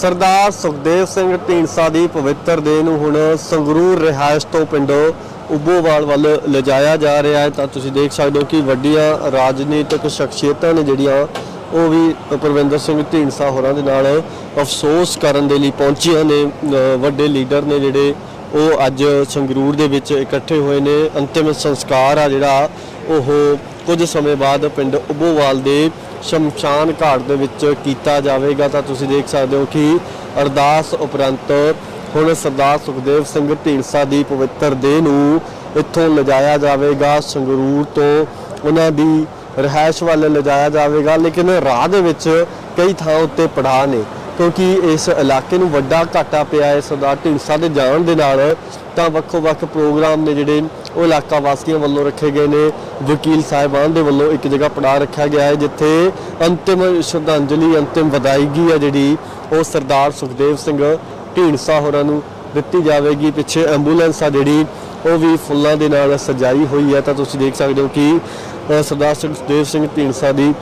ਸਰਦਾਰ ਸੁਖਦੇਵ ਸਿੰਘ ਢੀਂਡਸਾ ਦੀ ਪਵਿੱਤਰ ਦੇਹ ਨੂੰ ਹੁਣ ਸੰਗਰੂਰ ਰਿਹਾਇਸ਼ ਤੋਂ ਪਿੰਡ ਉਬੋਵਾਲ ਵੱਲ ਲਿਜਾਇਆ ਜਾ ਰਿਹਾ ਹੈ। ਤਾਂ ਤੁਸੀਂ ਦੇਖ ਸਕਦੇ ਹੋ ਕਿ ਵੱਡੀਆਂ ਰਾਜਨੀਤਿਕ ਸ਼ਖਸੀਅਤਾਂ ਨੇ ਜਿਹੜੀਆਂ, ਉਹ ਵੀ ਪ੍ਰਵਿੰਦਰ ਸਿੰਘ ਢੀਂਡਸਾ ਹੋਰਾਂ ਦੇ ਨਾਲ ਅਫਸੋਸ ਕਰਨ ਦੇ ਲਈ ਪਹੁੰਚੀਆਂ ਨੇ। ਵੱਡੇ ਲੀਡਰ ਨੇ ਜਿਹੜੇ, ਉਹ ਅੱਜ ਸੰਗਰੂਰ ਦੇ ਵਿੱਚ ਇਕੱਠੇ ਹੋਏ ਨੇ। ਅੰਤਿਮ ਸੰਸਕਾਰ ਆ ਜਿਹੜਾ, ਉਹ ਕੁਝ ਸਮੇਂ ਬਾਅਦ ਪਿੰਡ ਉਬੋਵਾਲ ਦੇ ਸ਼ਮਸ਼ਾਨ ਘਾਟ ਦੇ ਵਿੱਚ ਕੀਤਾ ਜਾਵੇਗਾ, ਤਾਂ ਤੁਸੀਂ ਦੇਖ ਸਕਦੇ ਹੋ ਕਿ ਅਰਦਾਸ ਉਪਰੰਤ ਹੁਣ ਸਰਦਾਰ ਸੁਖਦੇਵ ਸਿੰਘ ਢੀਂਡਸਾ ਦੀ ਪਵਿੱਤਰ ਦੇਹ ਨੂੰ ਇੱਥੋਂ ਲਿਜਾਇਆ ਜਾਵੇਗਾ, ਸੰਗਰੂਰ ਤੋਂ ਉਹਨਾਂ ਦੀ ਰਿਹਾਇਸ਼ ਵੱਲ ਲਿਜਾਇਆ ਜਾਵੇਗਾ, ਲੇਕਿਨ ਰਾਹ ਦੇ ਵਿੱਚ ਕਈ ਥਾਂ ਉੱਤੇ ਪੜਾਅ ਨੇ, ਕਿਉਂਕਿ ਇਸ ਇਲਾਕੇ ਨੂੰ ਵੱਡਾ ਘਾਟਾ ਪਿਆ ਹੈ ਸਰਦਾਰ ਢੀਂਡਸਾ ਦੇ ਜਾਣ ਦੇ ਨਾਲ, ਤਾਂ ਵੱਖੋ ਵੱਖ ਪ੍ਰੋਗਰਾਮ ਨੇ ਜਿਹੜੇ ਉਹ ਇਲਾਕਾ ਵਾਸੀਆਂ ਵੱਲੋਂ ਰੱਖੇ ਗਏ ਨੇ। ਵਕੀਲ ਸਾਹਿਬਾਨ ਦੇ ਵੱਲੋਂ ਇੱਕ ਜਗ੍ਹਾ ਪੜਾਅ ਰੱਖਿਆ ਗਿਆ ਹੈ ਜਿੱਥੇ ਅੰਤਿਮ ਸ਼ਰਧਾਂਜਲੀ ਅੰਤਿਮ ਵਿਦਾਇਗੀ ਹੈ ਜਿਹੜੀ ਉਹ ਸਰਦਾਰ ਸੁਖਦੇਵ ਸਿੰਘ ਢੀਂਡਸਾ ਹੋਰਾਂ ਨੂੰ ਦਿੱਤੀ ਜਾਵੇਗੀ। ਪਿੱਛੇ ਐਂਬੂਲੈਂਸ ਆ ਜਿਹੜੀ ਉਹ ਵੀ ਫੁੱਲਾਂ ਦੇ ਨਾਲ ਸਜਾਈ ਹੋਈ ਹੈ। ਤਾਂ ਤੁਸੀਂ ਦੇਖ ਸਕਦੇ ਹੋ ਕਿ ਅ, ਸਰਦਾਰ ਸੁਖਦੇਵ ਸਿੰਘ ਢੀਂਡਸਾ ਦੀ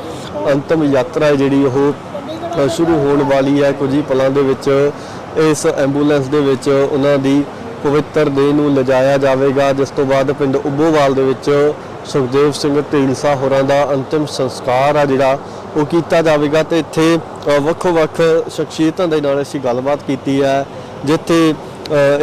ਅੰਤਿਮ ਯਾਤਰਾ ਹੈ ਜਿਹੜੀ ਉਹ ਸ਼ੁਰੂ ਹੋਣ ਵਾਲੀ ਹੈ। ਕੁਝ ਹੀ ਪਲਾਂ ਦੇ ਵਿੱਚ ਇਸ ਐਂਬੂਲੈਂਸ ਦੇ ਵਿੱਚ ਉਹਨਾਂ ਦੀ ਪਵਿੱਤਰ ਦੇਹ ਨੂੰ ਲਿਜਾਇਆ ਜਾਵੇਗਾ, ਜਿਸ ਤੋਂ ਬਾਅਦ ਪਿੰਡ ਉਬੋਵਾਲ ਦੇ ਵਿੱਚ ਸੁਖਦੇਵ ਸਿੰਘ ਢੀਂਡਸਾ ਹੋਰਾਂ ਦਾ ਅੰਤਿਮ ਸੰਸਕਾਰ ਆ ਜਿਹੜਾ ਉਹ ਕੀਤਾ ਜਾਵੇਗਾ ਤੇ ਇੱਥੇ ਵੱਖੋ ਵੱਖ ਸ਼ਖਸੀਅਤਾਂ ਦੇ ਨਾਲ ਅਸੀਂ ਗੱਲਬਾਤ ਕੀਤੀ ਹੈ, ਜਿੱਥੇ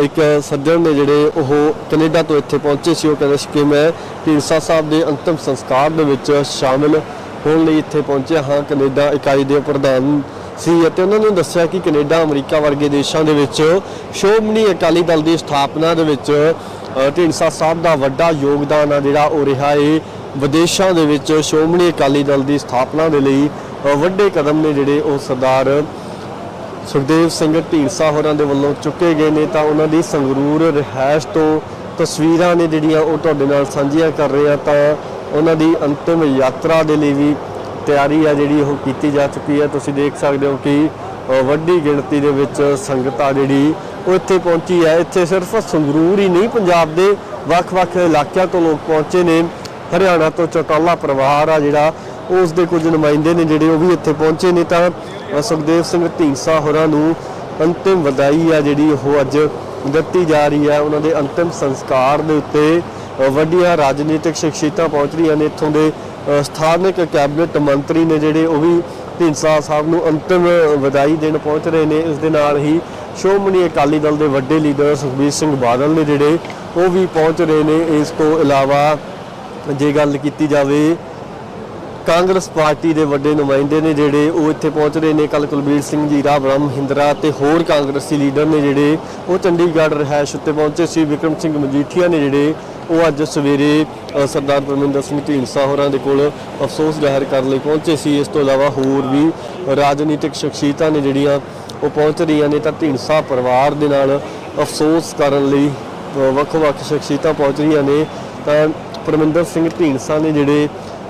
ਇੱਕ ਸੱਜਣ ਨੇ ਜਿਹੜੇ ਉਹ ਕੈਨੇਡਾ ਤੋਂ ਇੱਥੇ ਪਹੁੰਚੇ ਸੀ, ਉਹ ਕਹਿੰਦੇ ਸੀ ਕਿ ਮੈਂ ਢੀਂਡਸਾ ਸਾਹਿਬ ਦੇ ਅੰਤਿਮ ਸੰਸਕਾਰ ਦੇ ਵਿੱਚ ਸ਼ਾਮਿਲ ਹੋਣ ਲਈ ਇੱਥੇ ਪਹੁੰਚਿਆ ਹਾਂ। ਕੈਨੇਡਾ ਇਕਾਈ ਦੇ ਪ੍ਰਧਾਨ ਸੀ ਅਤੇ ਉਹਨਾਂ ਨੂੰ ਦੱਸਿਆ ਕਿ ਕੈਨੇਡਾ, ਅਮਰੀਕਾ ਵਰਗੇ ਦੇਸ਼ਾਂ ਦੇ ਵਿੱਚ ਸ਼੍ਰੋਮਣੀ ਅਕਾਲੀ ਦਲ ਦੀ ਸਥਾਪਨਾ ਦੇ ਵਿੱਚ ਢੀਂਡਸਾ ਸਾਹਿਬ ਦਾ ਵੱਡਾ ਯੋਗਦਾਨ ਆ ਜਿਹੜਾ ਉਹ ਰਿਹਾ ਏ। ਵਿਦੇਸ਼ਾਂ ਦੇ ਵਿੱਚ ਸ਼੍ਰੋਮਣੀ ਅਕਾਲੀ ਦਲ ਦੀ ਸਥਾਪਨਾ ਦੇ ਲਈ ਵੱਡੇ ਕਦਮ ਨੇ ਜਿਹੜੇ ਉਹ ਸਰਦਾਰ ਸੁਖਦੇਵ ਸਿੰਘ ਢੀਂਡਸਾ ਹੋਰਾਂ ਦੇ ਵੱਲੋਂ ਚੁੱਕੇ ਗਏ ਨੇ। ਤਾਂ ਉਹਨਾਂ ਦੀ ਸੰਗਰੂਰ ਰਿਹਾਇਸ਼ ਤੋਂ ਤਸਵੀਰਾਂ ਨੇ ਜਿਹੜੀਆਂ ਉਹ ਤੁਹਾਡੇ ਨਾਲ ਸਾਂਝੀਆਂ ਕਰ ਰਹੇ ਆ। ਤਾਂ ਉਹਨਾਂ ਦੀ ਅੰਤਿਮ ਯਾਤਰਾ ਦੇ ਲਈ ਵੀ ਤਿਆਰੀ ਆ ਜਿਹੜੀ ਉਹ ਕੀਤੀ ਜਾ ਚੁੱਕੀ ਹੈ। ਤੁਸੀਂ ਦੇਖ ਸਕਦੇ ਹੋ ਕਿ ਵੱਡੀ ਗਿਣਤੀ ਦੇ ਵਿੱਚ ਸੰਗਤ ਆ ਜਿਹੜੀ ਉਹ ਇੱਥੇ ਪਹੁੰਚੀ ਹੈ। ਇੱਥੇ ਸਿਰਫ ਸੰਗਰੂਰ ਹੀ ਨਹੀਂ, ਪੰਜਾਬ ਦੇ ਵੱਖ-ਵੱਖ ਇਲਾਕਿਆਂ ਤੋਂ ਲੋਕ ਪਹੁੰਚੇ ਨੇ। ਹਰਿਆਣਾ ਤੋਂ ਚੌਟਾਲਾ ਪਰਿਵਾਰ ਆ ਜਿਹੜਾ, ਉਸ ਦੇ ਕੁਝ ਨੁਮਾਇੰਦੇ ਨੇ ਜਿਹੜੇ ਉਹ ਵੀ ਇੱਥੇ ਪਹੁੰਚੇ ਨੇ। ਤਾਂ ਸੁਖਦੇਵ ਸਿੰਘ ਢੀਂਡਸਾ ਹੋਰਾਂ ਨੂੰ ਅੰਤਿਮ ਵਧਾਈ ਆ ਜਿਹੜੀ ਉਹ ਅੱਜ ਦਿੱਤੀ ਜਾ ਰਹੀ ਹੈ। ਉਹਨਾਂ ਦੇ ਅੰਤਿਮ ਸੰਸਕਾਰ ਦੇ ਉੱਤੇ ਵੱਡੀਆਂ ਰਾਜਨੀਤਿਕ ਸ਼ਖਸੀਅਤਾਂ ਪਹੁੰਚ ਰਹੀਆਂ ਨੇ। ਇੱਥੋਂ ਦੇ ਸਥਾਨਕ ਕੈਬਨਿਟ ਮੰਤਰੀ ਨੇ ਜਿਹੜੇ ਉਹ ਵੀ ਢੀਂਡਸਾ ਸਾਹਿਬ ਨੂੰ ਅੰਤਿਮ ਵਧਾਈ ਦੇਣ ਪਹੁੰਚ ਰਹੇ ਨੇ। ਇਸ ਦੇ ਨਾਲ ਹੀ ਸ਼੍ਰੋਮਣੀ ਅਕਾਲੀ ਦਲ ਦੇ ਵੱਡੇ ਲੀਡਰ ਸੁਖਬੀਰ ਸਿੰਘ ਬਾਦਲ ਨੇ ਜਿਹੜੇ ਉਹ ਵੀ ਪਹੁੰਚ ਰਹੇ ਨੇ। ਇਸ ਤੋਂ ਇਲਾਵਾ ਜੇ ਗੱਲ ਕੀਤੀ ਜਾਵੇ, ਕਾਂਗਰਸ ਪਾਰਟੀ ਦੇ ਵੱਡੇ ਨੁਮਾਇੰਦੇ ਨੇ ਜਿਹੜੇ ਉਹ ਇੱਥੇ ਪਹੁੰਚ ਰਹੇ ਨੇ। ਕੱਲ ਕੁਲਬੀਰ ਸਿੰਘ ਜੀਰਾ ਬ੍ਰਹਮ ਹਿੰਦਰਾ ਤੇ ਹੋਰ ਕਾਂਗਰਸੀ ਲੀਡਰ ਨੇ ਜਿਹੜੇ ਉਹ ਚੰਡੀਗੜ੍ਹ ਰਿਹਾਇਸ਼ ਉੱਤੇ ਪਹੁੰਚੇ ਸੀ। ਵਿਕਰਮ ਸਿੰਘ ਮਜੀਠੀਆ ਨੇ ਜਿਹੜੇ ਉਹ ਅੱਜ ਸਵੇਰੇ ਸਰਦਾਰ ਪਰਮਿੰਦਰ ਸਿੰਘ ਢੀਂਡਸਾ ਹੋਰਾਂ ਦੇ ਕੋਲ ਅਫਸੋਸ ਜ਼ਾਹਿਰ ਕਰਨ ਲਈ ਪਹੁੰਚੇ ਸੀ। ਇਸ ਤੋਂ ਇਲਾਵਾ ਹੋਰ ਵੀ ਰਾਜਨੀਤਿਕ ਸ਼ਖਸੀਅਤਾਂ ਨੇ ਜਿਹੜੀਆਂ ਉਹ ਪਹੁੰਚ ਰਹੀਆਂ ਨੇ ਤਾਂ ਢੀਂਡਸਾ ਪਰਿਵਾਰ ਦੇ ਨਾਲ ਅਫਸੋਸ ਕਰਨ ਲਈ ਅ, ਵੱਖ-ਵੱਖ ਸ਼ਖਸੀਅਤਾਂ ਪਹੁੰਚ ਰਹੀਆਂ ਨੇ। ਤਾਂ ਪਰਮਿੰਦਰ ਸਿੰਘ ਢੀਂਡਸਾ ਨੇ ਜਿਹੜੇ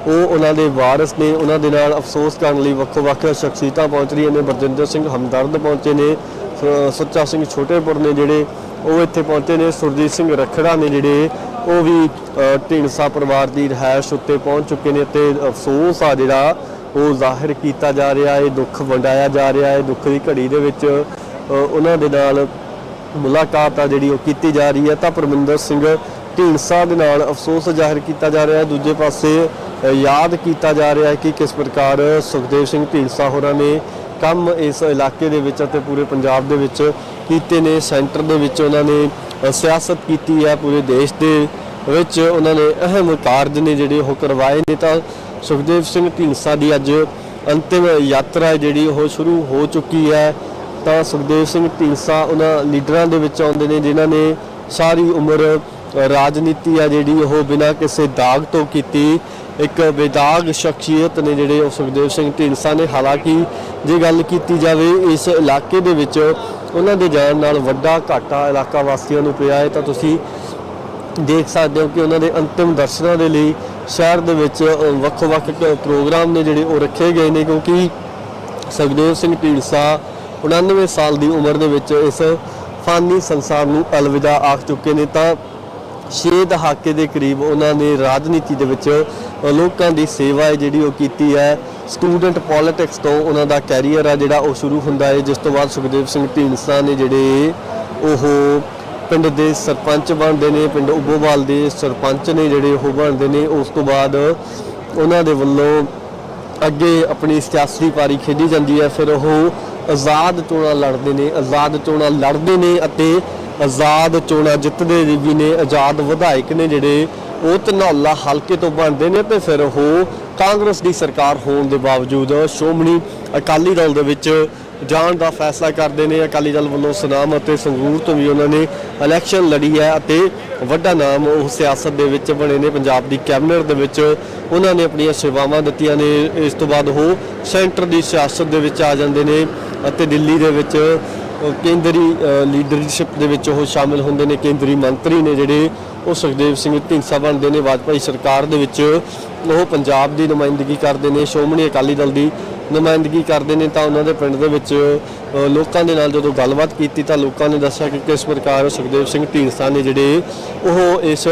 ਉਹ ਉਹਨਾਂ ਦੇ ਵਾਰਿਸ ਨੇ ਉਹਨਾਂ ਦੇ ਨਾਲ ਅਫਸੋਸ ਕਰਨ ਲਈ ਵੱਖੋ-ਵੱਖ ਸ਼ਖਸੀਅਤਾਂ ਪਹੁੰਚ ਰਹੀਆਂ ਨੇ। ਬਰਜਿੰਦਰ ਸਿੰਘ ਹਮਦਰਦ ਪਹੁੰਚੇ ਨੇ ਸ- ਸੁੱਚਾ ਸਿੰਘ ਛੋਟੇਪੁਰ ਨੇ ਜਿਹੜੇ ਉਹ ਇੱਥੇ ਪਹੁੰਚੇ ਨੇ। ਸੁਰਜੀਤ ਸਿੰਘ ਰਖੜਾ ਨੇ ਜਿਹੜੇ ਉਹ ਵੀ ਅ, ਢੀਂਡਸਾ ਪਰਿਵਾਰ ਦੀ ਰਿਹਾਇਸ਼ ਉੱਤੇ ਪਹੁੰਚ ਚੁੱਕੇ ਨੇ ਤੇ ਅਫਸੋਸ ਆ ਜਿਹੜਾ ਉਹ ਜ਼ਾਹਿਰ ਕੀਤਾ ਜਾ ਰਿਹਾ। ਹੈ ਦੁੱਖ ਵੰਡਾਇਆ ਜਾ ਰਿਹਾ। ਹੈ ਦੁੱਖ ਦੀ ਘੜੀ ਦੇ ਵਿੱਚ ਉਹਨਾਂ ਦੇ ਨਾਲ ਮੁਲਾਕਾਤ ਆ ਜਿਹੜੀ ਉਹ ਕੀਤੀ ਜਾ ਰਹੀ ਹੈ। ਤਾਂ ਪਰਮਿੰਦਰ ਸਿੰਘ ਢੀਂਡਸਾ ਦੇ ਨਾਲ ਅਫਸੋਸ ਜ਼ਾਹਿਰ ਕੀਤਾ ਜਾ ਰਿਹਾ। ਹੈ ਦੂਜੇ ਪਾਸੇ ਯਾਦ ਕੀਤਾ ਜਾ ਰਿਹਾ ਹੈ ਕਿ ਕਿਸ ਪ੍ਰਕਾਰ ਸੁਖਦੇਵ ਸਿੰਘ ਢੀਂਡਸਾ ਹੋਰਾਂ ਨੇ ਕੰਮ ਇਸ ਇਲਾਕੇ ਦੇ ਵਿੱਚ ਅਤੇ ਪੂਰੇ ਪੰਜਾਬ ਦੇ ਵਿੱਚ ਕੀਤੇ ਨੇ, ਸੈਂਟਰ ਦੇ ਵਿੱਚ ਉਹਨਾਂ ਨੇ ਸਿਆਸਤ ਕੀਤੀ ਹੈ ਪੂਰੇ ਦੇਸ਼ ਦੇ ਵਿੱਚ। ਉਹਨਾਂ ਨੇ ਅਹਿਮ ਕਾਰਜ ਨੇ ਜਿਹੜੇ ਉਹ ਕਰਵਾਏ ਨੇ ਤਾਂ ਸੁਖਦੇਵ ਸਿੰਘ ਢੀਂਡਸਾ ਦੀ ਅੱਜ ਅੰਤਿਮ ਯਾਤਰਾ ਜਿਹੜੀ ਉਹ ਸ਼ੁਰੂ ਹੋ ਚੁੱਕੀ ਹੈ। ਤਾਂ ਸੁਖਦੇਵ ਸਿੰਘ ਢੀਂਡਸਾ ਉਹਨਾਂ ਲੀਡਰਾਂ ਦੇ ਵਿੱਚ ਆਉਂਦੇ ਨੇ ਜਿਨ੍ਹਾਂ ਨੇ ਸਾਰੀ ਉਮਰ ਰਾਜਨੀਤੀ ਆ ਜਿਹੜੀ ਉਹ ਬਿਨਾਂ ਕਿਸੇ ਦਾਗ ਤੋਂ ਕੀਤੀ। ਇੱਕ ਬੇਦਾਗ ਸ਼ਖਸੀਅਤ ਨੇ ਜਿਹੜੇ ਉਹ ਸੁਖਦੇਵ ਸਿੰਘ ਢੀਂਡਸਾ ਨੇ। ਹਾਲਾਂਕਿ ਜੇ ਗੱਲ ਕੀਤੀ ਜਾਵੇ ਇਸ ਇਲਾਕੇ ਦੇ ਵਿੱਚ ਉਹਨਾਂ ਦੇ ਜਾਣ ਨਾਲ ਵੱਡਾ ਘਾਟਾ ਇਲਾਕਾ ਵਾਸੀਆਂ ਨੂੰ ਪਿਆ ਹੈ ਤਾਂ ਤੁਸੀਂ ਦੇਖ ਸਕਦੇ ਹੋ ਕਿ ਉਹਨਾਂ ਦੇ ਅੰਤਿਮ ਦਰਸ਼ਨਾਂ ਦੇ ਲਈ ਸ਼ਹਿਰ ਦੇ ਵਿੱਚ ਅ, ਵੱਖ-ਵੱਖ ਪ੍ਰੋਗਰਾਮ ਨੇ ਜਿਹੜੇ ਉਹ ਰੱਖੇ ਗਏ ਨੇ ਕਿਉਂਕਿ ਸੁਖਦੇਵ ਸਿੰਘ ਢੀਂਡਸਾ 99 ਸਾਲ ਦੀ ਉਮਰ ਦੇ ਵਿੱਚ ਇਸ ਫਾਨੀ ਸੰਸਾਰ ਨੂੰ ਅਲਵਿਦਾ ਆਖ ਚੁੱਕੇ ਨੇ ਤਾਂ ਛੇ ਦਹਾਕੇ ਦੇ ਕਰੀਬ ਉਹਨਾਂ ਨੇ ਰਾਜਨੀਤੀ ਦੇ ਵਿੱਚ ਲੋਕਾਂ ਦੀ ਸੇਵਾ ਜਿਹੜੀ ਉਹ ਕੀਤੀ ਹੈ। ਸਟੂਡੈਂਟ ਪੋਲਿਟਿਕਸ ਤੋਂ ਉਹਨਾਂ ਦਾ ਕੈਰੀਅਰ ਆ ਜਿਹੜਾ ਉਹ ਸ਼ੁਰੂ ਹੁੰਦਾ ਹੈ ਜਿਸ ਤੋਂ ਬਾਅਦ ਸੁਖਦੇਵ ਸਿੰਘ ਢੀਂਡਸਾ ਨੇ ਜਿਹੜੇ ਉਹ ਪਿੰਡ ਦੇ ਸਰਪੰਚ ਬਣਦੇ ਨੇ, ਪਿੰਡ ਉਬੋਵਾਲ ਦੇ ਸਰਪੰਚ ਨੇ ਜਿਹੜੇ ਉਹ ਬਣਦੇ ਨੇ, ਉਸ ਤੋਂ ਬਾਅਦ ਉਹਨਾਂ ਦੇ ਵੱਲੋਂ ਅੱਗੇ ਆਪਣੀ ਸਿਆਸੀ ਪਾਰੀ ਖੇਡੀ ਜਾਂਦੀ ਹੈ, ਫਿਰ ਉਹ ਆਜ਼ਾਦ ਚੋਣਾਂ ਲੜਦੇ ਨੇ, ਆਜ਼ਾਦ ਚੋਣਾਂ ਲੜਦੇ ਨੇ ਅਤੇ ਆਜ਼ਾਦ ਚੋਣਾਂ ਜਿੱਤਦੇ ਵੀ ਨੇ, ਆਜ਼ਾਦ ਵਿਧਾਇਕ ਨੇ ਜਿਹੜੇ, ਉਹ ਧਨੌਲਾ ਹਲਕੇ ਤੋਂ ਬਣਦੇ ਨੇ ਤੇ ਫਿਰ ਉਹ ਕਾਂਗਰਸ ਦੀ ਸਰਕਾਰ ਹੋਣ ਦੇ ਬਾਵਜੂਦ ਸ਼੍ਰੋਮਣੀ ਅਕਾਲੀ ਦਲ ਦੇ ਵਿੱਚ ਜਾਣ ਦਾ ਫੈਸਲਾ ਕਰਦੇ ਨੇ। ਅਕਾਲੀ ਦਲ ਵੱਲੋਂ ਸੁਨਾਮ ਅਤੇ ਸੰਗਰੂਰ ਤੋਂ ਵੀ ਉਹਨਾਂ ਨੇ ਇਲੈਕਸ਼ਨ ਲੜੀ ਹੈ ਅਤੇ ਵੱਡਾ ਨਾਮ ਉਹ ਸਿਆਸਤ ਦੇ ਵਿੱਚ ਬਣੇ ਨੇ। ਪੰਜਾਬ ਦੀ ਕੈਬਨਿਟ ਦੇ ਵਿੱਚ ਉਹਨਾਂ ਨੇ ਆਪਣੀਆਂ ਸੇਵਾਵਾਂ ਦਿੱਤੀਆਂ ਨੇ। ਇਸ ਤੋਂ ਬਾਅਦ ਉਹ ਸੈਂਟਰ ਦੀ ਸਿਆਸਤ ਦੇ ਵਿੱਚ ਆ ਜਾਂਦੇ ਨੇ ਅਤੇ ਦਿੱਲੀ ਦੇ ਵਿੱਚ ਕੇਂਦਰੀ ਲੀਡਰਸ਼ਿਪ ਦੇ ਵਿੱਚ ਉਹ ਸ਼ਾਮਿਲ ਹੁੰਦੇ ਨੇ, ਕੇਂਦਰੀ ਮੰਤਰੀ ਨੇ ਜਿਹੜੇ ਉਹ ਸੁਖਦੇਵ ਸਿੰਘ ਢੀਂਡਸਾ ਬਣਦੇ ਨੇ, ਵਾਜਪਾਈ ਸਰਕਾਰ ਦੇ ਵਿੱਚ ਉਹ ਪੰਜਾਬ ਦੀ ਨੁਮਾਇੰਦਗੀ ਕਰਦੇ ਨੇ, ਸ਼੍ਰੋਮਣੀ ਅਕਾਲੀ ਦਲ ਦੀ ਨੁਮਾਇੰਦਗੀ ਕਰਦੇ ਨੇ, ਤਾਂ ਉਹਨਾਂ ਦੇ ਪਿੰਡ ਦੇ ਵਿੱਚ ਲੋਕਾਂ ਦੇ ਨਾਲ ਜਦੋਂ ਗੱਲਬਾਤ ਕੀਤੀ ਤਾਂ ਲੋਕਾਂ ਨੇ ਦੱਸਿਆ ਕਿ ਕਿਸ ਪ੍ਰਕਾਰ ਸੁਖਦੇਵ ਸਿੰਘ ਢੀਂਡਸਾ ਨੇ ਜਿਹੜੇ ਉਹ ਇਸ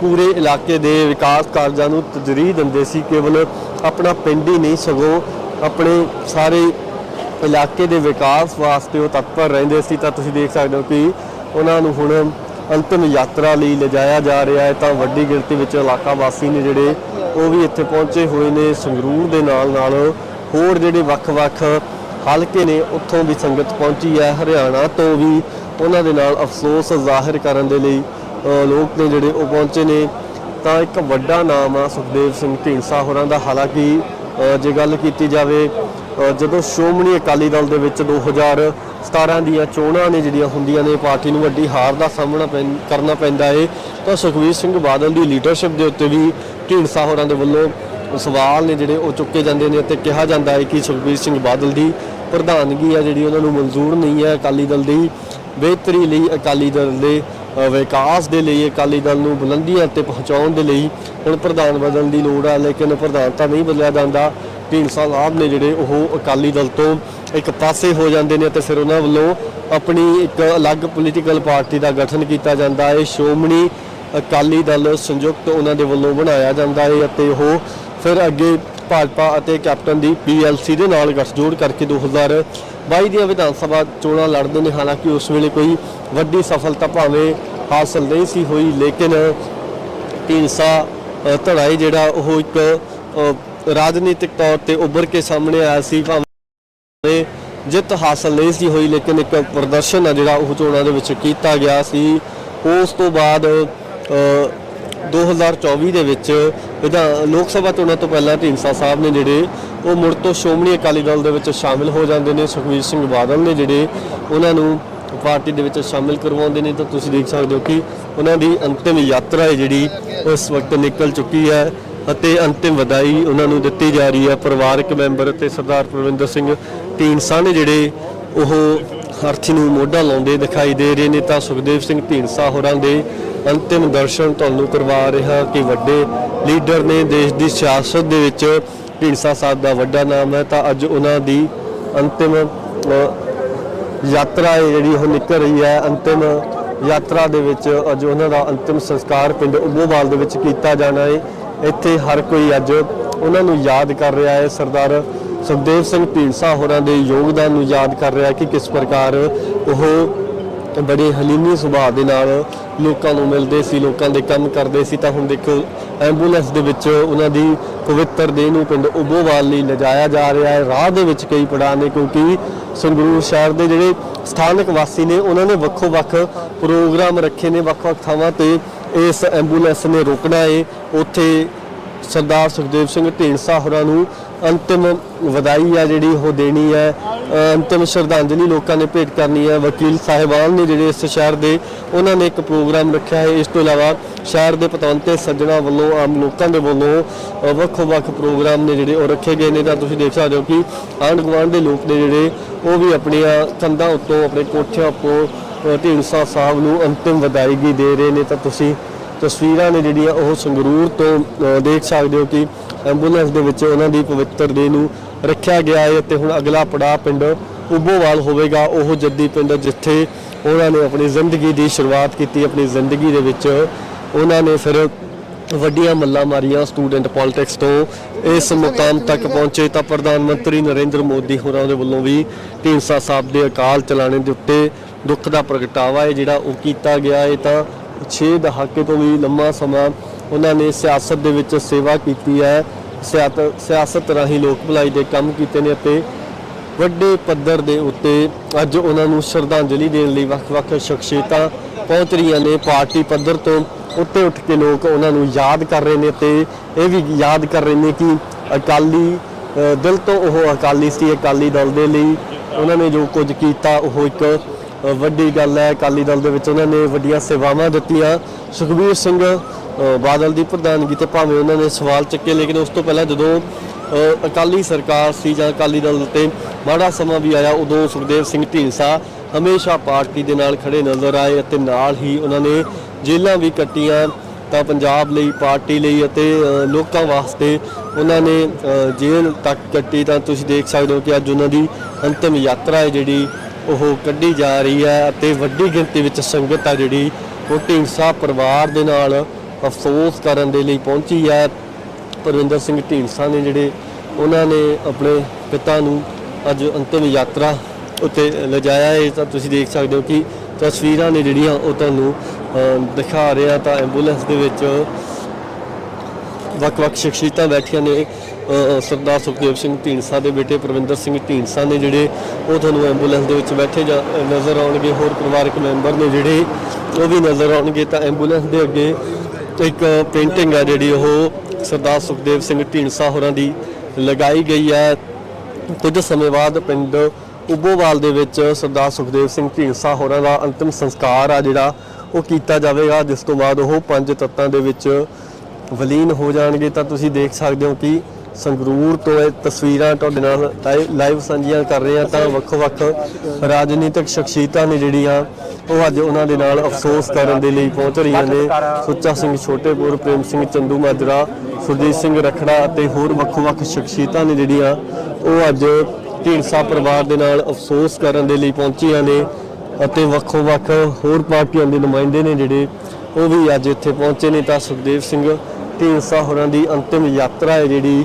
ਪੂਰੇ ਇਲਾਕੇ ਦੇ ਵਿਕਾਸ ਕਾਰਜਾਂ ਨੂੰ ਤਜਰੀਹ ਦਿੰਦੇ ਸੀ, ਕੇਵਲ ਆਪਣਾ ਪਿੰਡ ਹੀ ਨਹੀਂ, ਸਗੋਂ ਆਪਣੇ ਸਾਰੇ ਇਲਾਕੇ ਦੇ ਵਿਕਾਸ ਵਾਸਤੇ ਉਹ ਤਤਪਰ ਰਹਿੰਦੇ ਸੀ, ਤਾਂ ਤੁਸੀਂ ਦੇਖ ਸਕਦੇ ਹੋ ਕਿ ਉਹਨਾਂ ਨੂੰ ਹੁਣ ਅੰਤਿਮ ਯਾਤਰਾ ਲਈ ਲਿਜਾਇਆ ਜਾ ਰਿਹਾ ਹੈ, ਤਾਂ ਵੱਡੀ ਗਿਣਤੀ ਵਿੱਚ ਇਲਾਕਾ ਵਾਸੀ ਨੇ ਜਿਹੜੇ ਉਹ ਵੀ ਇੱਥੇ ਪਹੁੰਚੇ ਹੋਏ ਨੇ। ਸੰਗਰੂਰ ਦੇ ਨਾਲ ਨਾਲ ਹੋਰ ਜਿਹੜੇ ਵੱਖ-ਵੱਖ ਹਲਕੇ ਨੇ, ਉੱਥੋਂ ਵੀ ਸੰਗਤ ਪਹੁੰਚੀ ਹੈ। ਹਰਿਆਣਾ ਤੋਂ ਵੀ ਉਹਨਾਂ ਦੇ ਨਾਲ ਅਫਸੋਸ ਜ਼ਾਹਿਰ ਕਰਨ ਦੇ ਲਈ ਲੋਕ ਨੇ ਜਿਹੜੇ ਉਹ ਪਹੁੰਚੇ ਨੇ। ਤਾਂ ਇੱਕ ਵੱਡਾ ਨਾਮ ਆ ਸੁਖਦੇਵ ਸਿੰਘ ਢੀਂਡਸਾ ਹੋਰਾਂ ਦਾ। ਹਾਲਾਂਕਿ ਜੇ ਗੱਲ ਕੀਤੀ ਜਾਵੇ ਜਦੋਂ ਸ਼੍ਰੋਮਣੀ ਅਕਾਲੀ ਦਲ ਦੇ ਵਿੱਚ 2017 ਦੀਆਂ ਚੋਣਾਂ ਨੇ ਜਿਹੜੀਆਂ ਹੁੰਦੀਆਂ ਨੇ, ਪਾਰਟੀ ਨੂੰ ਵੱਡੀ ਹਾਰ ਦਾ ਸਾਹਮਣਾ ਪੈਂ- ਕਰਨਾ ਪੈਂਦਾ ਹੈ ਤਾਂ ਸੁਖਬੀਰ ਸਿੰਘ ਬਾਦਲ ਦੀ ਲੀਡਰਸ਼ਿਪ ਦੇ ਉੱਤੇ ਵੀ ਢੀਂਡਸਾ ਹੋਰਾਂ ਦੇ ਵੱਲੋਂ ਸਵਾਲ ਨੇ ਜਿਹੜੇ ਉਹ ਚੁੱਕੇ ਜਾਂਦੇ ਨੇ ਅਤੇ ਕਿਹਾ ਜਾਂਦਾ ਹੈ ਕਿ ਸੁਖਬੀਰ ਸਿੰਘ ਬਾਦਲ ਦੀ ਪ੍ਰਧਾਨਗੀ ਆ ਜਿਹੜੀ ਉਹਨਾਂ ਨੂੰ ਮਨਜ਼ੂਰ ਨਹੀਂ ਹੈ ਅਕਾਲੀ ਦਲ ਦੀ, ਬਿਹਤਰੀ ਲਈ ਅਕਾਲੀ ਦਲ ਦੇ ਵਿਕਾਸ ਦੇ ਲਈ, ਅਕਾਲੀ ਦਲ ਨੂੰ ਬੁਲੰਦੀਆਂ ਤੇ ਪਹੁੰਚਾਉਣ ਦੇ ਲਈ ਹੁਣ ਪ੍ਰਧਾਨ ਬਦਲਣ ਦੀ ਲੋੜ ਆ, ਲੇਕਿਨ ਪ੍ਰਧਾਨ ਤਾਂ ਨਹੀਂ ਬਦਲਿਆ ਜਾਂਦਾ। ਢੀਂਡਸਾ ਸਾਹਿਬ ਨੇ ਜਿਹੜੇ ਉਹ ਅਕਾਲੀ ਦਲ ਤੋਂ ਇੱਕ ਪਾਸੇ ਹੋ ਜਾਂਦੇ ਨੇ ਤੇ ਫਿਰ ਉਹਨਾਂ ਵੱਲੋਂ ਆਪਣੀ ਇੱਕ ਅਲੱਗ ਪੋਲੀਟੀਕਲ ਪਾਰਟੀ ਦਾ ਗਠਨ ਕੀਤਾ ਜਾਂਦਾ ਹੈ। ਸ਼੍ਰੋਮਣੀ ਅਕਾਲੀ ਦਲ ਸੰਯੁਕਤ ਉਹਨਾਂ ਦੇ ਵੱਲੋਂ ਬਣਾਇਆ ਜਾਂਦਾ ਹੈ ਅਤੇ ਉਹ ਫਿਰ ਅੱਗੇ ਭਾਜਪਾ ਅਤੇ ਕੈਪਟਨ ਦੀ ਪੀਐਲਸੀ ਦੇ ਨਾਲ ਗੱਠਜੋੜ ਕਰਕੇ 2022 ਦੀਆਂ ਵਿਧਾਨ ਸਭਾ ਚੋਣਾਂ ਲੜਦੇ ਨੇ। ਹਾਲਾਂਕਿ ਉਸ ਵੇਲੇ ਕੋਈ ਵੱਡੀ ਸਫਲਤਾ ਭਾਵੇਂ ਹਾਸਲ ਨਹੀਂ ਸੀ ਹੋਈ ਲੇਕਿਨ ਢੀਂਡਸਾ ਅ, ਧੜਾਈ ਜਿਹੜਾ ਉਹ ਇੱਕ ਰਾਜਨੀਤਿਕ ਤੌਰ ਤੇ ਉੱਭਰ ਕੇ ਸਾਹਮਣੇ ਆਇਆ ਸੀ ਭਾਵੇਂ ਜਿੱਤ ਹਾਸਲ ਨਹੀਂ ਸੀ ਹੋਈ ਲੇਕਿਨ ਇੱਕ ਪ੍ਰਦਰਸ਼ਨ ਆ ਜਿਹੜਾ ਉਹ ਚੋਣਾਂ ਦੇ ਵਿੱਚ ਕੀਤਾ ਗਿਆ ਸੀ। ਉਸ ਤੋਂ ਬਾਅਦ ਅ, 2024 ਦੇ ਵਿੱਚ ਵਿਧਾਨ ਲੋਕ ਸਭਾ ਚੋਣਾਂ ਤੋਂ ਪਹਿਲਾਂ ਢੀਂਡਸਾ ਸਾਹਿਬ ਨੇ ਜਿਹੜੇ ਉਹ ਮੁੜ ਤੋਂ ਸ਼੍ਰੋਮਣੀ ਅਕਾਲੀ ਦਲ ਦੇ ਵਿੱਚ ਸ਼ਾਮਿਲ ਹੋ ਜਾਂਦੇ ਨੇ। ਸੁਖਬੀਰ ਸਿੰਘ ਬਾਦਲ ਨੇ ਜਿਹੜੇ ਉਹਨਾਂ ਨੂੰ ਪਾਰਟੀ ਦੇ ਵਿੱਚ ਸ਼ਾਮਿਲ ਕਰਵਾਉਂਦੇ ਨੇ। ਤਾਂ ਤੁਸੀਂ ਦੇਖ ਸਕਦੇ ਹੋ ਕਿ ਉਹਨਾਂ ਦੀ ਅੰਤਿਮ ਯਾਤਰਾ ਹੈ ਜਿਹੜੀ ਉਸ ਵਕਤ ਨਿਕਲ ਚੁੱਕੀ ਹੈ। ਅਤੇ ਅੰਤਿਮ ਵਧਾਈ ਉਹਨਾਂ ਨੂੰ ਦਿੱਤੀ ਜਾ ਰਹੀ ਹੈ। ਪਰਿਵਾਰਕ ਮੈਂਬਰ ਅਤੇ ਸਰਦਾਰ ਪ੍ਰਵਿੰਦਰ ਸਿੰਘ ਢੀਂਡਸਾ ਨੇ ਜਿਹੜੇ ਉਹ ਅਰਥੀ ਨੂੰ ਮੋਢਾ ਲਾਉਂਦੇ ਦਿਖਾਈ ਦੇ ਰਹੇ ਨੇ ਤਾਂ ਸੁਖਦੇਵ ਸਿੰਘ ਢੀਂਡਸਾ ਹੋਰਾਂ ਦੇ ਅੰਤਿਮ ਦਰਸ਼ਨ ਤੁਹਾਨੂੰ ਕਰਵਾ ਰਿਹਾ ਕਿ ਵੱਡੇ ਲੀਡਰ ਨੇ ਦੇਸ਼ ਦੀ ਸਿਆਸਤ ਦੇ ਵਿੱਚ ਢੀਂਡਸਾ ਸਾਹਿਬ ਦਾ ਵੱਡਾ ਨਾਮ ਹੈ। ਤਾਂ ਅੱਜ ਉਹਨਾਂ ਦੀ ਅੰਤਿਮ ਯਾਤਰਾ ਹੈ ਜਿਹੜੀ ਉਹ ਨਿਕਲ ਰਹੀ ਹੈ। ਅੰਤਿਮ ਯਾਤਰਾ ਦੇ ਵਿੱਚ ਅੱਜ ਉਹਨਾਂ ਦਾ ਅੰਤਿਮ ਸੰਸਕਾਰ ਪਿੰਡ ਉਬੋਵਾਲ ਦੇ ਵਿੱਚ ਕੀਤਾ ਜਾਣਾ ਹੈ। ਇੱਥੇ ਹਰ ਕੋਈ ਅੱਜ ਉਹਨਾਂ ਨੂੰ ਯਾਦ ਕਰ ਰਿਹਾ ਹੈ। ਸਰਦਾਰ ਸੁਖਦੇਵ ਸਿੰਘ ਢੀਂਡਸਾ ਹੋਰਾਂ ਦੇ ਯੋਗਦਾਨ ਨੂੰ ਯਾਦ ਕਰ ਰਿਹਾ ਕਿ ਕਿਸ ਪ੍ਰਕਾਰ ਉਹ ਬੜੇ ਹਲੀਮੀ ਸੁਭਾਅ ਦੇ ਨਾਲ ਲੋਕਾਂ ਨੂੰ ਮਿਲਦੇ ਸੀ, ਲੋਕਾਂ ਦੇ ਕੰਮ ਕਰਦੇ ਸੀ। ਤਾਂ ਹੁਣ ਦੇਖੋ, ਐਂਬੂਲੈਂਸ ਦੇ ਵਿੱਚ ਉਹਨਾਂ ਦੀ ਪਵਿੱਤਰ ਦੇਹ ਨੂੰ ਪਿੰਡ ਉਬੋਵਾਲ ਲਈ ਲਿਜਾਇਆ ਜਾ ਰਿਹਾ ਹੈ। ਰਾਹ ਦੇ ਵਿੱਚ ਕਈ ਪੜਾਅ ਨੇ, ਕਿਉਂਕਿ ਸੰਗਰੂਰ ਸ਼ਹਿਰ ਦੇ ਜਿਹੜੇ ਸਥਾਨਕ ਵਾਸੀ ਨੇ, ਉਹਨਾਂ ਨੇ ਵੱਖੋ ਵੱਖ ਪ੍ਰੋਗਰਾਮ ਰੱਖੇ ਨੇ, ਵੱਖ ਵੱਖ ਥਾਵਾਂ ਤੇ ਇਸ ਐਂਬੂਲੈਂਸ ਨੇ ਰੋਕਣਾ ਏ। ਉੱਥੇ ਸਰਦਾਰ ਸੁਖਦੇਵ ਸਿੰਘ ਢੀਂਡਸਾ ਹੋਰਾਂ ਨੂੰ ਅੰਤਿਮ ਵਧਾਈ ਆ ਜਿਹੜੀ ਉਹ ਦੇਣੀ ਹੈ ਅੰਤਿਮ ਸ਼ਰਧਾਂਜਲੀ ਲੋਕਾਂ ਨੇ ਭੇਟ ਕਰਨੀ ਹੈ ਵਕੀਲ ਸਾਹਿਬਾਨ ਨੇ ਜਿਹੜੇ ਇਸ ਸ਼ਹਿਰ ਦੇ ਉਹਨਾਂ ਨੇ ਇੱਕ ਪ੍ਰੋਗਰਾਮ ਰੱਖਿਆ ਹੈ। ਇਸ ਤੋਂ ਇਲਾਵਾ ਸ਼ਹਿਰ ਦੇ ਪਤਵੰਤੇ ਸੱਜਣਾ ਵੱਲੋਂ ਆਮ ਲੋਕਾਂ ਦੇ ਵੱਲੋਂ ਅ, ਵੱਖੋ ਵੱਖ ਪ੍ਰੋਗਰਾਮ ਨੇ ਜਿਹੜੇ ਉਹ ਰੱਖੇ ਗਏ ਨੇ। ਤਾਂ ਤੁਸੀਂ ਦੇਖ ਸਕਦੇ ਹੋ ਕਿ ਆਂਢ ਗੁਆਂਢ ਦੇ ਲੋਕ ਨੇ ਜਿਹੜੇ ਉਹ ਵੀ ਆਪਣੀਆਂ ਕੰਧਾਂ ਉੱਤੋਂ ਆਪਣੇ ਕੋਠਿਆਂ ਉੱਪਰ ਢੀਂਡਸਾ ਸਾਹਿਬ ਨੂੰ ਅੰਤਿਮ ਵਧਾਈਗੀ ਦੇ ਰਹੇ ਨੇ, ਤਾਂ ਤੁਸੀਂ ਤਸਵੀਰਾਂ ਨੇ ਜਿਹੜੀਆਂ ਉਹ ਸੰਗਰੂਰ ਤੋਂ ਦੇਖ ਸਕਦੇ ਹੋ ਕਿ ਐਂਬੂਲੈਂਸ ਦੇ ਵਿੱਚ ਉਹਨਾਂ ਦੀ ਪਵਿੱਤਰ ਦੇ ਨੂੰ ਰੱਖਿਆ ਗਿਆ ਹੈ ਤੇ ਹੁਣ ਅਗਲਾ ਪੜਾਅ ਪਿੰਡ ਉਬੋਵਾਲ ਹੋਵੇਗਾ, ਉਹ ਜੱਦੀ ਪਿੰਡ ਜਿੱਥੇ ਉਹਨਾਂ ਨੇ ਆਪਣੀ ਜ਼ਿੰਦਗੀ ਦੀ ਸ਼ੁਰੂਆਤ ਕੀਤੀ, ਆਪਣੀ ਜ਼ਿੰਦਗੀ ਦੇ ਵਿੱਚ ਉਹਨਾਂ ਨੇ ਫਿਰ ਵੱਡੀਆਂ ਮੱਲਾਂ ਮਾਰੀਆਂ ਸਟੂਡੈਂਟ ਪੋਲਿਟਿਕਸ ਤੋਂ। ਇਸ ਮੁਕਾਮ ਤੱਕ ਪਹੁੰਚੇ ਤਾਂ ਪ੍ਰਧਾਨ ਮੰਤਰੀ ਨਰਿੰਦਰ ਮੋਦੀ ਹੋਰਾਂ ਦੇ ਵੱਲੋਂ ਵੀ ਢੀਂਡਸਾ ਸਾਹਿਬ ਦੇ ਅਕਾਲ ਚਲਾਣੇ ਦੇ ਉੱਤੇ ਦੁੱਖ ਦਾ ਪ੍ਰਗਟਾਵਾ ਹੈ, ਜਿਹੜਾ ਉਹ ਕੀਤਾ ਗਿਆ ਹੈ, ਤਾਂ 6 ਦਹਾਕੇ ਤੋਂ ਵੀ ਲੰਮਾ ਸਮਾਂ ਉਹਨਾਂ ਨੇ ਸਿਆਸਤ ਦੇ ਵਿੱਚ ਸੇਵਾ ਕੀਤੀ ਹੈ। ਸਿਆਸਤ ਸਿਆਸਤ ਰਾਹੀਂ ਲੋਕ ਭਲਾਈ ਦੇ ਕੰਮ ਕੀਤੇ ਨੇ ਅਤੇ ਵੱਡੇ ਪੱਧਰ ਦੇ ਉੱਤੇ ਅੱਜ ਉਹਨਾਂ ਨੂੰ ਸ਼ਰਧਾਂਜਲੀ ਦੇਣ ਲਈ ਵੱਖ-ਵੱਖ ਸ਼ਖਸੀਅਤਾਂ ਪਹੁੰਚ ਰਹੀਆਂ ਨੇ। ਪਾਰਟੀ ਪੱਧਰ ਤੋਂ ਉੱਤੇ ਉੱਠ ਕੇ ਲੋਕ ਉਹਨਾਂ ਨੂੰ ਯਾਦ ਕਰ ਰਹੇ ਨੇ ਤੇ ਇਹ ਵੀ ਯਾਦ ਕਰ ਰਹੇ ਨੇ ਕਿ ਅਕਾਲੀ ਦਿਲ ਤੋਂ ਉਹ ਅਕਾਲੀ ਸੀ। ਅਕਾਲੀ ਦਲ ਦੇ ਲਈ ਉਹਨਾਂ ਨੇ ਜੋ ਕੁਝ ਕੀਤਾ, ਉਹ ਇੱਕ ਵੱਡੀ ਗੱਲ ਹੈ, ਅਕਾਲੀ ਦਲ ਦੇ ਵਿੱਚ ਉਹਨਾਂ ਨੇ ਵੱਡੀਆਂ ਸੇਵਾਵਾਂ ਦਿੱਤੀਆਂ। ਸੁਖਬੀਰ ਸਿੰਘ ਬਾਦਲ ਦੀ ਪ੍ਰਧਾਨਗੀ ਤੇ ਭਾਵੇਂ ਉਹਨਾਂ ਨੇ ਸਵਾਲ ਚੱਕੇ, ਲੇਕਿਨ ਉਸ ਤੋਂ ਪਹਿਲਾਂ ਜਦੋਂ ਅਕਾਲੀ ਸਰਕਾਰ ਸੀ ਜਾਂ ਅਕਾਲੀ ਦਲ ਤੇ ਮਾੜਾ ਸਮਾਂ ਵੀ ਆਇਆ, ਉਦੋਂ ਸੁਖਦੇਵ ਸਿੰਘ ਢੀਂਡਸਾ ਹਮੇਸ਼ਾ ਪਾਰਟੀ ਦੇ ਨਾਲ ਖੜੇ ਨਜ਼ਰ ਆਏ ਅਤੇ ਨਾਲ ਹੀ ਉਹਨਾਂ ਨੇ ਜੇਲ੍ਹਾਂ ਵੀ ਕੱਟੀਆਂ। ਤਾਂ ਪੰਜਾਬ ਲਈ, ਪਾਰਟੀ ਲਈ ਅਤੇ ਲੋਕਾਂ ਵਾਸਤੇ ਉਹਨਾਂ ਨੇ ਜੇਲ੍ਹ ਤੱਕ ਕੱਟੀ। ਤਾਂ ਤੁਸੀਂ ਦੇਖ ਸਕਦੇ ਹੋ ਕਿ ਅੱਜ ਉਹਨਾਂ ਦੀ ਅੰਤਿਮ ਯਾਤਰਾ ਹੈ, ਜਿਹੜੀ ਉਹ ਕੱਢੀ ਜਾ ਰਹੀ ਹੈ ਅਤੇ ਵੱਡੀ ਗਿਣਤੀ ਵਿੱਚ ਸੰਗਤ ਆ ਜਿਹੜੀ ਉਹ ਢੀਂਡਸਾ ਪਰਿਵਾਰ ਦੇ ਨਾਲ ਅਫਸੋਸ ਕਰਨ ਦੇ ਲਈ ਪਹੁੰਚੀ ਹੈ। ਪਰਵਿੰਦਰ ਸਿੰਘ ਢੀਂਡਸਾ ਨੇ ਜਿਹੜੇ ਉਹਨਾਂ ਨੇ ਆਪਣੇ ਪਿਤਾ ਨੂੰ ਅੱਜ ਅੰਤਿਮ ਯਾਤਰਾ ਉੱਤੇ ਲਿਜਾਇਆ ਹੈ। ਤਾਂ ਤੁਸੀਂ ਦੇਖ ਸਕਦੇ ਹੋ ਕਿ ਤਸਵੀਰਾਂ ਨੇ ਜਿਹੜੀਆਂ ਉਹ ਤੁਹਾਨੂੰ ਅ, ਦਿਖਾ ਰਿਹਾ ਤਾਂ ਐਂਬੂਲੈਂਸ ਦੇ ਵਿੱਚ ਵੱਖ-ਵੱਖ ਸ਼ਖਸੀਅਤਾਂ ਬੈਠੀਆਂ ਨੇ ਸਰਦਾਰ ਸੁਖਦੇਵ ਸਿੰਘ ਢੀਂਡਸਾ ਦੇ ਬੇਟੇ ਪ੍ਰਵਿੰਦਰ ਸਿੰਘ ਢੀਂਡਸਾ ਨੇ ਜਿਹੜੇ ਉਹ ਤੁਹਾਨੂੰ ਐਂਬੂਲੈਂਸ ਦੇ ਵਿੱਚ ਬੈਠੇ ਜਾ- ਨਜ਼ਰ ਆਉਣਗੇ, ਹੋਰ ਪਰਿਵਾਰਕ ਮੈਂਬਰ ਨੇ ਜਿਹੜੇ ਉਹ ਵੀ ਨਜ਼ਰ ਆਉਣਗੇ, ਤਾਂ ਐਂਬੂਲੈਂਸ ਦੇ ਅੱਗੇ ਇੱਕ ਪੇਂਟਿੰਗ ਹੈ ਜਿਹੜੀ ਉਹ ਸਰਦਾਰ ਸੁਖਦੇਵ ਸਿੰਘ ਢੀਂਡਸਾ ਹੋਰਾਂ ਦੀ ਲਗਾਈ ਗਈ ਹੈ ਕੁਝ ਸਮੇਂ ਬਾਅਦ ਪਿੰਡ ਉਬੋਵਾਲ ਦੇ ਵਿੱਚ ਸਰਦਾਰ ਸੁਖਦੇਵ ਸਿੰਘ ਢੀਂਡਸਾ ਹੋਰਾਂ ਦਾ ਅੰਤਿਮ ਸੰਸਕਾਰ ਆ ਜਿਹੜਾ ਉਹ ਕੀਤਾ ਜਾਵੇਗਾ, ਜਿਸ ਤੋਂ ਬਾਅਦ ਉਹ ਪੰਜ ਤੱਤਾਂ ਦੇ ਵਿੱਚ ਵਲੀਨ ਹੋ ਜਾਣਗੇ ਤਾਂ ਤੁਸੀਂ ਦੇਖ ਸਕਦੇ ਹੋ ਕਿ ਸੰਗਰੂਰ ਤੋਂ ਇਹ ਤਸਵੀਰਾਂ ਤੁਹਾਡੇ ਨਾਲ ਲਾਈਵ ਸਾਂਝੀਆਂ ਕਰ ਰਹੇ ਹਾਂ ਤਾਂ ਵੱਖ-ਵੱਖ ਰਾਜਨੀਤਿਕ ਸ਼ਖਸੀਅਤਾਂ ਨੇ ਜਿਹੜੀਆਂ ਉਹ ਅੱਜ ਉਹਨਾਂ ਦੇ ਨਾਲ ਅਫਸੋਸ ਕਰਨ ਦੇ ਲਈ ਪਹੁੰਚ ਰਹੀਆਂ ਨੇ। ਸੁੱਚਾ ਸਿੰਘ ਛੋਟੇਪੁਰ, ਪ੍ਰੇਮ ਸਿੰਘ ਚੰਦੂ ਮਾਜਰਾ, ਸੁਰਜੀਤ ਸਿੰਘ ਰਖੜਾ ਅਤੇ ਹੋਰ ਵੱਖ-ਵੱਖ ਸ਼ਖਸੀਅਤਾਂ ਨੇ ਜਿਹੜੀਆਂ ਉਹ ਅੱਜ ਢੀਂਡਸਾ ਪਰਿਵਾਰ ਦੇ ਨਾਲ ਅਫਸੋਸ ਕਰਨ ਦੇ ਲਈ ਪਹੁੰਚੀਆਂ ਨੇ ਅਤੇ ਵੱਖੋ-ਵੱਖ ਹੋਰ ਪਾਰਟੀਆਂ ਦੇ ਨੁਮਾਇੰਦੇ ਨੇ ਜਿਹੜੇ ਉਹ ਵੀ ਅੱਜ ਇੱਥੇ ਪਹੁੰਚੇ ਨੇ ਤਾਂ ਸੁਖਦੇਵ ਸਿੰਘ ਢੀਂਡਸਾ ਹੋਰਾਂ ਦੀ ਅੰਤਿਮ ਯਾਤਰਾ ਹੈ ਜਿਹੜੀ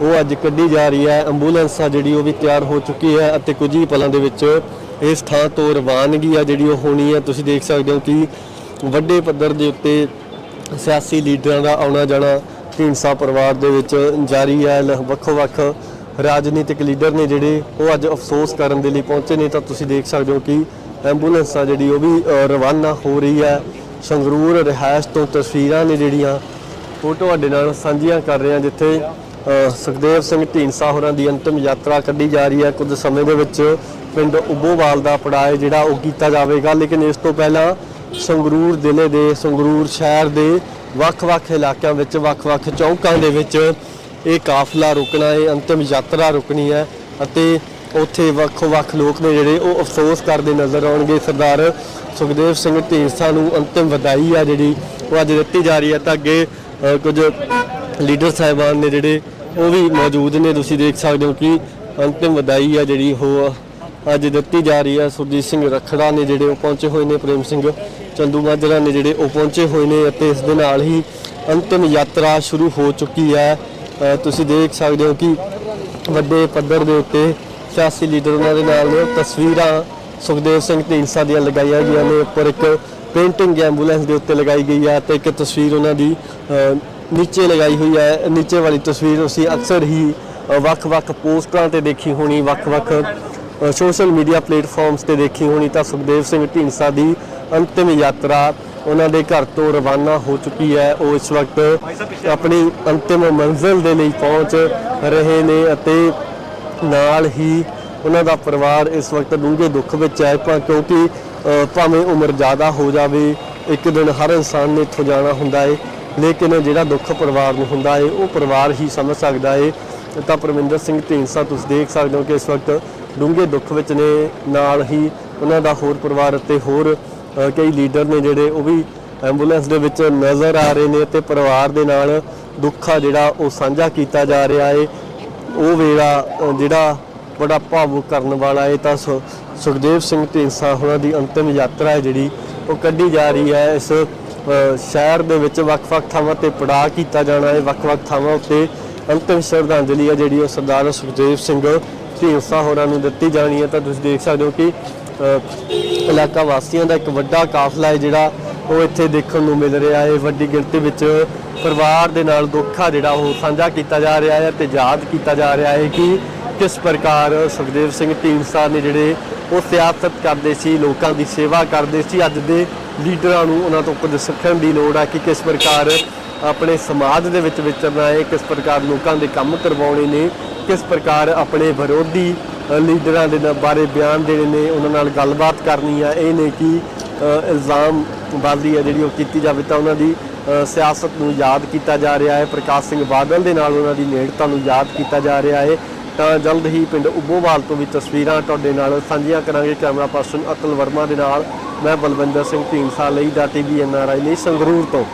ਉਹ ਅੱਜ ਕੱਢੀ ਜਾ ਰਹੀ ਹੈ। ਐਂਬੂਲੈਂਸ ਆ ਜਿਹੜੀ ਉਹ ਵੀ ਤਿਆਰ ਹੋ ਚੁੱਕੀ ਹੈ ਅਤੇ ਕੁਝ ਹੀ ਪਲਾਂ ਦੇ ਵਿੱਚ ਇਸ ਥਾਂ ਤੋਂ ਰਵਾਨਗੀ ਆ ਜਿਹੜੀ ਉਹ ਹੋਣੀ ਹੈ। ਤੁਸੀਂ ਦੇਖ ਸਕਦੇ ਹੋ ਕਿ ਵੱਡੇ ਪੱਧਰ ਦੇ ਉੱਤੇ ਸਿਆਸੀ ਲੀਡਰਾਂ ਦਾ ਆਉਣਾ ਜਾਣਾ ਢੀਂਡਸਾ ਪਰਿਵਾਰ ਦੇ ਵਿੱਚ ਜਾਰੀ ਹੈ। ਲ- ਵੱਖੋ-ਵੱਖ ਰਾਜਨੀਤਿਕ ਲੀਡਰ ਨੇ ਜਿਹੜੇ ਉਹ ਅੱਜ ਅਫਸੋਸ ਕਰਨ ਦੇ ਲਈ ਪਹੁੰਚੇ ਨੇ। ਤਾਂ ਤੁਸੀਂ ਦੇਖ ਸਕਦੇ ਹੋ ਕਿ ਐਂਬੂਲੈਂਸ ਆ ਜਿਹੜੀ ਉਹ ਵੀ ਰਵਾਨਾ ਹੋ ਰਹੀ ਹੈ। ਸੰਗਰੂਰ ਰਿਹਾਇਸ਼ ਤੋਂ ਤਸਵੀਰਾਂ ਨੇ ਜਿਹੜੀਆਂ ਉਹ ਤੁਹਾਡੇ ਨਾਲ ਸਾਂਝੀਆਂ ਕਰ ਰਹੇ ਹਾਂ ਜਿੱਥੇ ਸੁਖਦੇਵ ਸਿੰਘ ਢੀਂਡਸਾ ਹੋਰਾਂ ਦੀ ਅੰਤਿਮ ਯਾਤਰਾ ਕੱਢੀ ਜਾ ਰਹੀ ਹੈ। ਕੁਝ ਸਮੇਂ ਦੇ ਵਿੱਚ ਪਿੰਡ ਉਬੋਵਾਲ ਦਾ ਪੜਾਅ ਜਿਹੜਾ ਉਹ ਕੀਤਾ ਜਾਵੇਗਾ। ਲੇਕਿਨ ਇਸ ਤੋਂ ਪਹਿਲਾਂ ਸੰਗਰੂਰ ਜ਼ਿਲ੍ਹੇ ਦੇ, ਸੰਗਰੂਰ ਸ਼ਹਿਰ ਦੇ ਵੱਖ-ਵੱਖ ਇਲਾਕਿਆਂ ਵਿੱਚ, ਵੱਖ-ਵੱਖ ਚੌਂਕਾਂ ਦੇ ਵਿੱਚ ਇਹ ਕਾਫਲਾ ਰੁਕਣਾ ਹੈ ਅੰਤਿਮ ਯਾਤਰਾ ਰੁਕਣੀ ਹੈ ਅਤੇ ਉੱਥੇ ਵੱਖ-ਵੱਖ ਲੋਕ ਨੇ ਜਿਹੜੇ ਉਹ ਅਫਸੋਸ ਕਰਦੇ ਨਜ਼ਰ ਆਉਣਗੇ। ਸਰਦਾਰ ਸੁਖਦੇਵ ਸਿੰਘ ਢੀਂਡਸਾ ਨੂੰ ਅੰਤਿਮ ਵਧਾਈ ਆ ਜਿਹੜੀ ਉਹ ਅੱਜ ਦਿੱਤੀ ਜਾ ਰਹੀ ਹੈ। ਤਾਂ ਅੱਗੇ ਕੁਝ ਲੀਡਰ ਸਾਹਿਬਾਨ ਨੇ ਜਿਹੜੇ, ਉਹ ਵੀ ਮੌਜੂਦ ਨੇ। ਤੁਸੀਂ ਦੇਖ ਸਕਦੇ ਹੋ ਕਿ ਅੰਤਿਮ ਵਧਾਈ ਆ ਜਿਹੜੀ ਉਹ ਅੱਜ ਦਿੱਤੀ ਜਾ ਰਹੀ ਹੈ ਸੁਰਜੀਤ ਸਿੰਘ ਰਖੜਾ ਨੇ ਜਿਹੜੇ ਉਹ ਪਹੁੰਚੇ ਹੋਏ ਨੇ, ਪ੍ਰੇਮ ਸਿੰਘ ਚੰਦੂ ਮਾਜਰਾ ਨੇ ਜਿਹੜੇ ਉਹ ਪਹੁੰਚੇ ਹੋਏ ਨੇ ਅਤੇ ਇਸ ਦੇ ਨਾਲ ਹੀ ਅੰਤਿਮ ਯਾਤਰਾ ਸ਼ੁਰੂ ਹੋ ਚੁੱਕੀ ਹੈ ਤੁਸੀਂ ਦੇਖ ਸਕਦੇ ਹੋ ਕਿ ਵੱਡੇ ਪੱਧਰ ਦੇ ਉੱਤੇ ਸਿਆਸੀ ਲੀਡਰ ਉਹਨਾਂ ਦੇ ਨਾਲ ਨੇ। ਤਸਵੀਰਾਂ ਸੁਖਦੇਵ ਸਿੰਘ ਢੀਂਡਸਾ ਦੀਆਂ ਲਗਾਈਆਂ ਗਈਆਂ ਨੇ। ਉੱਪਰ ਇੱਕ ਪੇਂਟਿੰਗ ਐਂਬੂਲੈਂਸ ਦੇ ਉੱਤੇ ਲਗਾਈ ਗਈ ਹੈ ਤੇ ਇੱਕ ਤਸਵੀਰ ਉਹਨਾਂ ਦੀ ਨੀਚੇ ਲਗਾਈ ਹੋਈ ਹੈ ਨੀਚੇ ਵਾਲੀ ਤਸਵੀਰ ਅਸੀਂ ਅਕਸਰ ਹੀ ਵੱਖ-ਵੱਖ ਪੋਸਟਰਾਂ ਤੇ ਦੇਖੀ ਹੋਣੀ, ਵੱਖ-ਵੱਖ ਸੋਸ਼ਲ ਮੀਡੀਆ ਪਲੇਟਫਾਰਮਸ ਤੇ ਦੇਖੀ ਹੋਣੀ ਤਾਂ ਸੁਖਦੇਵ ਸਿੰਘ ਢੀਂਡਸਾ ਦੀ ਅੰਤਿਮ ਯਾਤਰਾ ਉਹਨਾਂ ਦੇ ਘਰ ਤੋਂ ਰਵਾਨਾ ਹੋ ਚੁੱਕੀ ਹੈ। ਉਹ ਇਸ ਵਕਤ ਆਪਣੀ ਅੰਤਿਮ ਮੰਜ਼ਿਲ ਦੇ ਲਈ ਪਹੁੰਚ ਰਹੇ ਨੇ ਅਤੇ ਨਾਲ ਹੀ ਉਹਨਾਂ ਦਾ ਪਰਿਵਾਰ ਇਸ ਵਕਤ ਡੂੰਘੇ ਦੁੱਖ ਵਿੱਚ ਹੈ ਭਾਵੇਂ ਕਿਉਂਕਿ ਭਾਵੇਂ ਉਮਰ ਜ਼ਿਆਦਾ ਹੋ ਜਾਵੇ, ਇੱਕ ਦਿਨ ਹਰ ਇਨਸਾਨ ਨੇ ਇੱਥੋਂ ਜਾਣਾ ਹੁੰਦਾ ਹੈ ਲੇਕਿਨ ਜਿਹੜਾ ਦੁੱਖ ਪਰਿਵਾਰ ਨੂੰ ਹੁੰਦਾ ਹੈ ਉਹ ਪਰਿਵਾਰ ਹੀ ਸਮਝ ਸਕਦਾ ਹੈ ਤਾਂ ਪਰਮਿੰਦਰ ਸਿੰਘ ਢੀਂਡਸਾ, ਤੁਸੀਂ ਦੇਖ ਸਕਦੇ ਹੋ ਕਿ ਇਸ ਵਕਤ ਡੂੰਘੇ ਦੁੱਖ ਵਿੱਚ ਨੇ, ਨਾਲ ਹੀ ਉਹਨਾਂ ਦਾ ਹੋਰ ਪਰਿਵਾਰ ਅਤੇ ਹੋਰ ਕਈ ਲੀਡਰ ਨੇ ਜਿਹੜੇ, ਉਹ ਵੀ ਐਂਬੂਲੈਂਸ ਦੇ ਵਿੱਚ ਨਜ਼ਰ ਆ ਰਹੇ ਨੇ ਤੇ ਪਰਿਵਾਰ ਦੇ ਨਾਲ ਦੁੱਖ ਆ ਜਿਹੜਾ, ਉਹ ਸਾਂਝਾ ਕੀਤਾ ਜਾ ਰਿਹਾ ਹੈ ਉਹ ਵੇਲਾ ਜਿਹੜਾ ਬੜਾ ਭਾਵੁਕ ਕਰਨ ਵਾਲਾ ਹੈ ਤਾਂ ਸੁ- ਸੁਖਦੇਵ ਸਿੰਘ ਢੀਂਡਸਾ ਹੋਰਾਂ ਦੀ ਅੰਤਿਮ ਯਾਤਰਾ ਹੈ ਜਿਹੜੀ ਉਹ ਕੱਢੀ ਜਾ ਰਹੀ ਹੈ। ਇਸ ਸ਼ਹਿਰ ਦੇ ਵਿੱਚ ਵੱਖ-ਵੱਖ ਥਾਵਾਂ ਤੇ ਪੜਾਅ ਕੀਤਾ ਜਾਣਾ ਹੈ। ਵੱਖ-ਵੱਖ ਥਾਵਾਂ ਉੱਤੇ ਅੰਤਿਮ ਸ਼ਰਧਾਂਜਲੀ ਹੈ ਜਿਹੜੀ ਉਹ ਸਰਦਾਰ ਸੁਖਦੇਵ ਸਿੰਘ ਢੀਂਡਸਾ ਹੋਰਾਂ ਨੂੰ ਦਿੱਤੀ ਜਾਣੀ ਹੈ। ਤਾਂ ਤੁਸੀਂ ਦੇਖ ਸਕਦੇ ਹੋ ਕਿ ਇਲਾਕਾ ਵਾਸੀਆਂ ਦਾ ਇੱਕ ਵੱਡਾ ਕਾਫਲਾ ਹੈ ਜਿਹੜਾ ਉਹ ਇੱਥੇ ਦੇਖਣ ਨੂੰ ਮਿਲ ਰਿਹਾ ਹੈ। ਵੱਡੀ ਗਿਣਤੀ ਵਿੱਚ ਪਰਿਵਾਰ ਦੇ ਨਾਲ ਦੁੱਖ ਆ ਜਿਹੜਾ ਉਹ ਸਾਂਝਾ ਕੀਤਾ ਜਾ ਰਿਹਾ ਹੈ ਤੇ ਯਾਦ ਕੀਤਾ ਜਾ ਰਿਹਾ ਹੈ ਕਿ ਕਿਸ ਪ੍ਰਕਾਰ ਸੁਖਦੇਵ ਸਿੰਘ ਢੀਂਡਸਾ ਨੇ ਜਿਹੜੇ ਉਹ ਸਿਆਸਤ ਕਰਦੇ ਸੀ ਲੋਕਾਂ ਦੀ ਸੇਵਾ ਕਰਦੇ ਸੀ ਅੱਜ ਦੇ ਲੀਡਰਾਂ ਨੂੰ ਉਹਨਾਂ ਤੋਂ ਕੁਝ ਸਿੱਖਣ ਦੀ ਲੋੜ ਹੈ ਕਿ ਕਿਸ ਪ੍ਰਕਾਰ ਆਪਣੇ ਸਮਾਜ ਦੇ ਵਿੱਚ ਵਿਚਰਨਾ ਹੈ ਕਿਸ ਪ੍ਰਕਾਰ ਲੋਕਾਂ ਦੇ ਕੰਮ ਕਰਵਾਉਣੇ ਨੇ ਕਿਸ ਪ੍ਰਕਾਰ ਆਪਣੇ ਵਿਰੋਧੀ ਲੀਡਰਾਂ ਦੇ ਨਾਲ ਬਾਰੇ ਬਿਆਨ ਦੇਣੇ ਨੇ ਉਹਨਾਂ ਨਾਲ ਗੱਲਬਾਤ ਕਰਨੀ ਆ ਇਹ ਨੇ ਕਿ ਅ, ਇਲਜ਼ਾਮ ਬਾਜ਼ੀ ਹੈ ਜਿਹੜੀ ਉਹ ਕੀਤੀ ਜਾਵੇ ਤਾਂ ਉਹਨਾਂ ਦੀ ਸਿਆਸਤ ਨੂੰ ਯਾਦ ਕੀਤਾ ਜਾ ਰਿਹਾ ਹੈ। ਪ੍ਰਕਾਸ਼ ਸਿੰਘ ਬਾਦਲ ਦੇ ਨਾਲ ਉਹਨਾਂ ਦੀ ਨੇੜਤਾ ਨੂੰ ਯਾਦ ਕੀਤਾ ਜਾ ਰਿਹਾ ਹੈ। ਤਾਂ ਜਲਦ ਹੀ ਪਿੰਡ ਉਬੋਵਾਲ ਤੋਂ ਵੀ ਤਸਵੀਰਾਂ ਤੁਹਾਡੇ ਨਾਲ ਸਾਂਝੀਆਂ ਕਰਾਂਗੇ। ਕੈਮਰਾ ਪਰਸਨ ਅਤਲ ਵਰਮਾ ਦੇ ਨਾਲ ਮੈਂ ਬਲਵਿੰਦਰ ਸਿੰਘ ਢੀਂਡਸਾ ਲਈ ਦਾ ਟੀਵੀ ਐਨਆਰਆਈ ਲਈ ਸੰਗਰੂਰ ਤੋਂ।